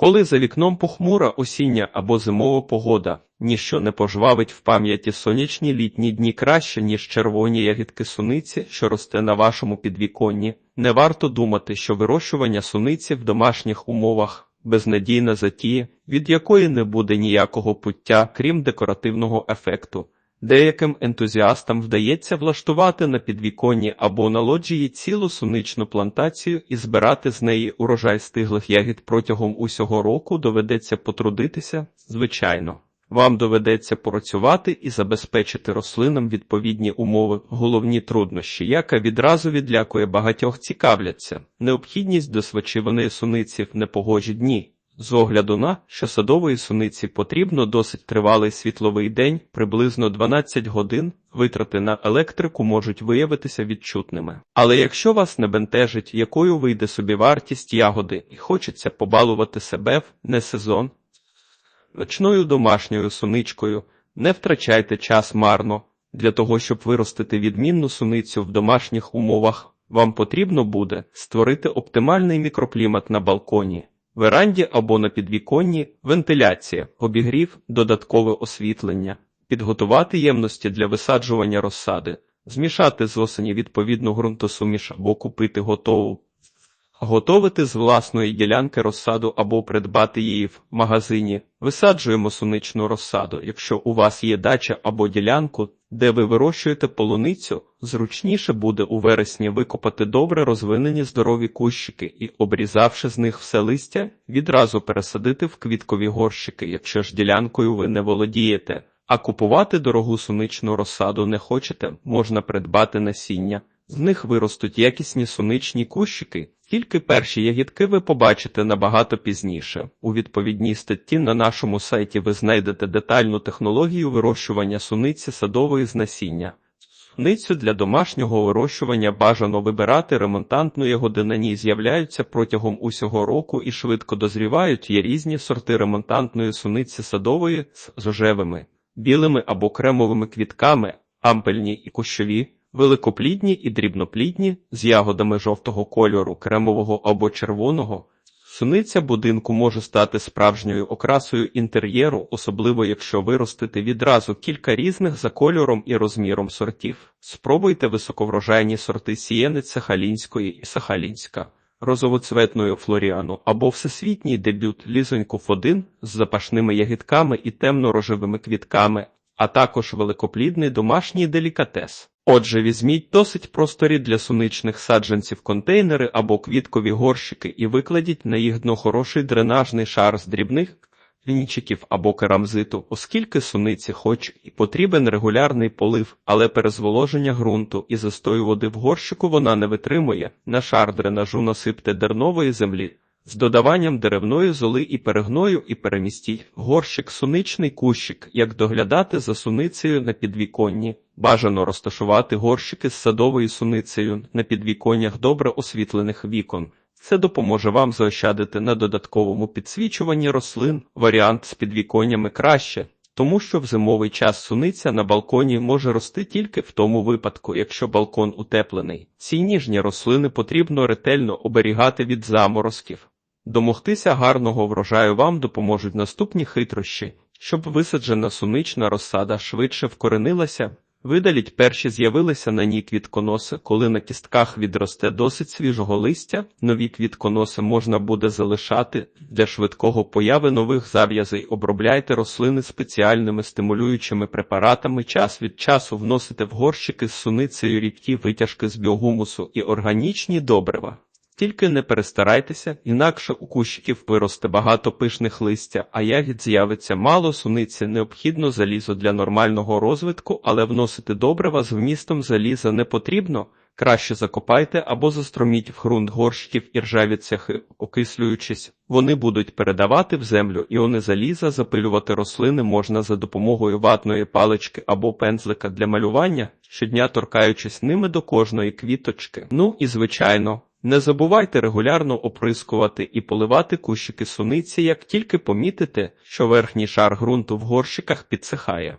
Коли за вікном похмура осіння або зимова погода, ніщо не пожвавить в пам'яті сонячні літні дні краще, ніж червоні ягідки суниці, що росте на вашому підвіконні. Не варто думати, що вирощування суниці в домашніх умовах безнадійна затія, від якої не буде ніякого пуття, крім декоративного ефекту. Деяким ентузіастам вдається влаштувати на підвіконні або на лоджії цілу суничну плантацію і збирати з неї урожай стиглих ягід протягом усього року доведеться потрудитися, звичайно. Вам доведеться працювати і забезпечити рослинам відповідні умови, головні труднощі, яка відразу відлякує багатьох цікавляться, необхідність досвачуваної суниці в непогожі дні. З огляду на, що садової суниці потрібно досить тривалий світловий день, приблизно 12 годин, витрати на електрику можуть виявитися відчутними. Але якщо вас не бентежить, якою вийде собі вартість ягоди і хочеться побалувати себе в не сезон, ночною домашньою суничкою, не втрачайте час марно. Для того, щоб виростити відмінну суницю в домашніх умовах, вам потрібно буде створити оптимальний мікроклімат на балконі веранді або на підвіконні, вентиляція, обігрів, додаткове освітлення, підготувати ємності для висаджування розсади, змішати з осені відповідну ґрунтосуміш або купити готову, готовити з власної ділянки розсаду або придбати її в магазині. Висаджуємо суничну розсаду. Якщо у вас є дача або ділянку, де ви вирощуєте полуницю, зручніше буде у вересні викопати добре розвинені здорові кущики і, обрізавши з них все листя, відразу пересадити в квіткові горщики, якщо ж ділянкою ви не володієте. А купувати дорогу суничну розсаду не хочете, можна придбати насіння. З них виростуть якісні суничні кущики. Тільки перші ягідки ви побачите набагато пізніше. У відповідній статті на нашому сайті ви знайдете детальну технологію вирощування суниці садової з насіння. Суницю для домашнього вирощування бажано вибирати ремонтантну ягоди на ній з'являються протягом усього року і швидко дозрівають. Є різні сорти ремонтантної суниці садової з рожевими, білими або кремовими квітками, ампельні і кущові великоплідні і дрібноплідні, з ягодами жовтого кольору, кремового або червоного. Суниця будинку може стати справжньою окрасою інтер'єру, особливо якщо виростити відразу кілька різних за кольором і розміром сортів. Спробуйте високоврожайні сорти сієниць Сахалінської і Сахалінська, розовоцветною флоріану або всесвітній дебют лізоньку Фодин з запашними ягідками і темно-рожевими квітками, а також великоплідний домашній делікатес. Отже, візьміть досить просторі для суничних саджанців контейнери або квіткові горщики і викладіть на їх дно хороший дренажний шар з дрібних лінчиків або керамзиту, оскільки суниці хоч і потрібен регулярний полив, але перезволоження ґрунту і застою води в горщику вона не витримує. На шар дренажу насипте дернової землі. З додаванням деревної золи і перегною і перемістіть горщик суничний кущик, як доглядати за суницею на підвіконні. Бажано розташувати горщики з садовою суницею на підвіконнях добре освітлених вікон. Це допоможе вам заощадити на додатковому підсвічуванні рослин. Варіант з підвіконнями краще, тому що в зимовий час суниця на балконі може рости тільки в тому випадку, якщо балкон утеплений. Ці ніжні рослини потрібно ретельно оберігати від заморозків. Домогтися гарного врожаю вам допоможуть наступні хитрощі, щоб висаджена сунична розсада швидше вкоренилася. Видаліть перші з'явилися на ній квітконоси, коли на кістках відросте досить свіжого листя, нові квітконоси можна буде залишати. Для швидкого появи нових зав'язей обробляйте рослини спеціальними стимулюючими препаратами, час від часу вносите в горщики з суницею рідкі витяжки з біогумусу і органічні добрива. Тільки не перестарайтеся, інакше у кущиків виросте багато пишних листя, а ягід з'явиться мало суниці, необхідно залізо для нормального розвитку, але вносити добрива з вмістом заліза не потрібно. Краще закопайте або застроміть в ґрунт горщиків і ржаві цехи, окислюючись, вони будуть передавати в землю іони заліза, запилювати рослини можна за допомогою ватної палички або пензлика для малювання, щодня торкаючись ними до кожної квіточки. Ну і звичайно. Не забувайте регулярно оприскувати і поливати кущики суниці, як тільки помітите, що верхній шар ґрунту в горщиках підсихає.